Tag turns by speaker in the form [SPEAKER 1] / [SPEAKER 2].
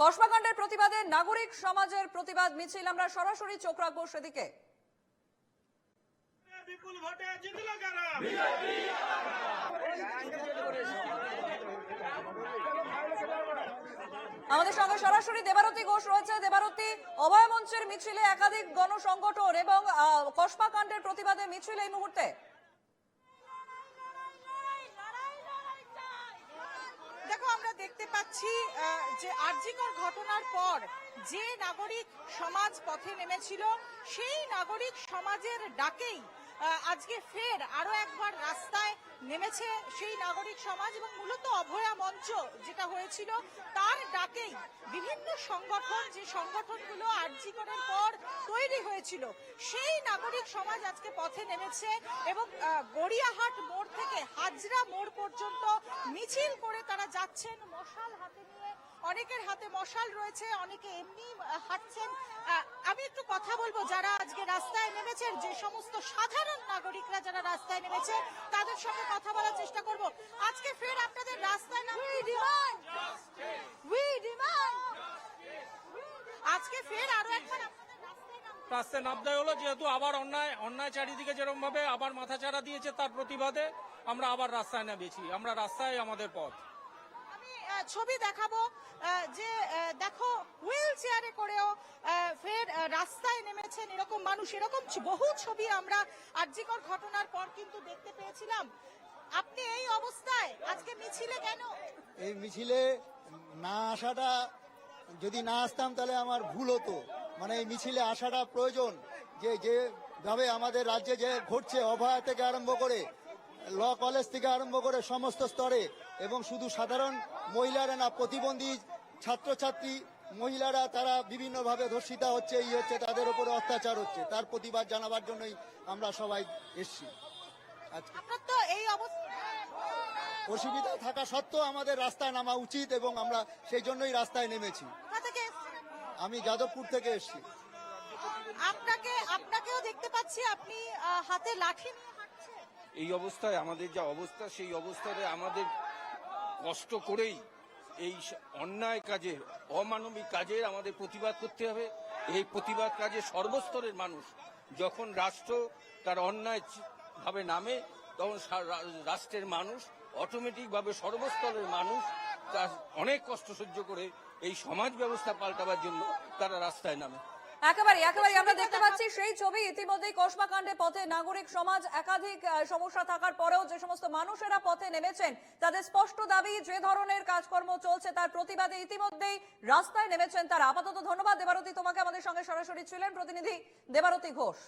[SPEAKER 1] কসবাকাণ্ডের প্রতিবাদে নাগরিক সমাজের প্রতিবাদ মিছিল। আমরা সরাসরি চোখ রাখব সেদিকে।
[SPEAKER 2] বিপুল ভোটে জিতল কারা?
[SPEAKER 1] আমাদের সঙ্গে সরাসরি দেবারতী ঘোষ রয়েছে। দেবারতী অভয় মঞ্চের মিছিলে একাধিক গণসংগঠন এবং আহ, কসবা কাণ্ডের প্রতিবাদে মিছিল এই মুহূর্তে।
[SPEAKER 3] আমরা দেখতে পাচ্ছি যে আর্জিকর ঘটনার পর যে নাগরিক সমাজ পথে নেমেছিল, সেই নাগরিক সমাজের ডাকেই আজকে ফের আরও একবার রাস্তায় নেমেছে সেই নাগরিক সমাজ এবং মূলত অভয়া মঞ্চ যেটা হয়েছিল, তার ডাকেই বিভিন্ন সংগঠন, যে সংগঠনগুলো আরজিকরের পর তৈরি হয়েছিল, সেই নাগরিক সমাজ আজকে পথে নেমেছে এবং গড়িয়াহাট মোড় থেকে হাজরা মোড় পর্যন্ত মিছিল করে তারা যাচ্ছেন, মশাল হাতে নিয়ে অনেকের হাতে মশাল রয়েছে, অনেকে এমনি হাঁটছেন। আমি একটু কথা বলব, যারা আজকে রাস্তায় নেমেছেন, যে সমস্ত সাধারণ নাগরিকরা যারা রাস্তায় নেমেছে, তাদের সঙ্গে কথা বলার চেষ্টা করব। আজকে ফের আপনাদের রাস্তায় নাম আজকে ফের আরও একবার রাস্তায় নামতে
[SPEAKER 4] হলো যেহেতু আবার অন্যায় অন্যায় চারিদিকে যেরকম ভাবে আবার মাথাচাড়া দিয়েছে তার প্রতিবাদে আমরা আবার রাস্তায় নেমেছি আমরা রাস্তায় আমাদের পথ।
[SPEAKER 3] আমি ছবি দেখাবো যে দেখো হুইল চেয়ারে করেও ফের রাস্তায় নেমেছেন এরকম মানুষ। এরকম বহু ছবি আমরা আর্যিকর ঘটনার পর কিন্তু দেখতে পেয়েছিলাম। আপনি এই অবস্থায় আজকে মিছিলে কেন?
[SPEAKER 5] এই মিছিলে না আসাটা যদি না আসতাম তাহলে আমার ভুল হতো। মানে এই মিছিলে আসাটা প্রয়োজন। যে যেভাবে আমাদের রাজ্যে যে ঘটছে অভয়া থেকে আরম্ভ করে ল কলেজ থেকে আরম্ভ করে সমস্ত স্তরে এবং শুধু সাধারণ মহিলারা না প্রতিবন্ধী ছাত্রছাত্রী মহিলারা তারা বিভিন্নভাবে ধর্ষিতা হচ্ছে এই হচ্ছে তাদের উপরে অত্যাচার হচ্ছে। তার প্রতিবাদ জানাবার জন্যই আমরা সবাই এসছি।
[SPEAKER 3] আপনার তো
[SPEAKER 5] অসুবিধা থাকা সত্ত্বেও আমাদের রাস্তায় নামা উচিত এবং আমরা সেই জন্যই রাস্তায় নেমেছি।
[SPEAKER 3] কোথা থেকে এসেছেন?
[SPEAKER 5] আমি যাদবপুর থেকে এসেছি।
[SPEAKER 3] আপনাকে আপনাকেও দেখতে পাচ্ছি আপনি হাতে লাঠি
[SPEAKER 6] এই অবস্থায় আমাদের যা অবস্থা সেই অবস্থায় আমাদের কষ্ট করেই এই অন্যায় কাজের অমানবিক কাজের আমাদের প্রতিবাদ করতে হবে। এই প্রতিবাদ কাজে সর্বস্তরের মানুষ যখন রাষ্ট্র তার অন্যায় ভাবে নামে তখন রাষ্ট্রের মানুষ অটোমেটিক ভাবে সর্বস্তরের মানুষ অনেক কষ্ট সহ্য করে এই সমাজ ব্যবস্থা পাল্টাবার জন্য তারা রাস্তায় নামে।
[SPEAKER 1] একেবারে একেবারে আমরা দেখতে পাচ্ছি সেই ছবি। ইতিমধ্যেই পথে নাগরিক সমাজ একাধিক সমস্যা থাকার পরেও যে সমস্ত মানুষেরা পথে নেমেছেন, তাদের স্পষ্ট দাবি, যে ধরনের কাজকর্ম চলছে তার প্রতিবাদে ইতিমধ্যেই রাস্তায় নেমেছেন তারা। আপাতত ধন্যবাদ। দেবারতী তোমাকে আমাদের সঙ্গে সরাসরি ছিলেন। প্রতিনিধি দেবারতী ঘোষ।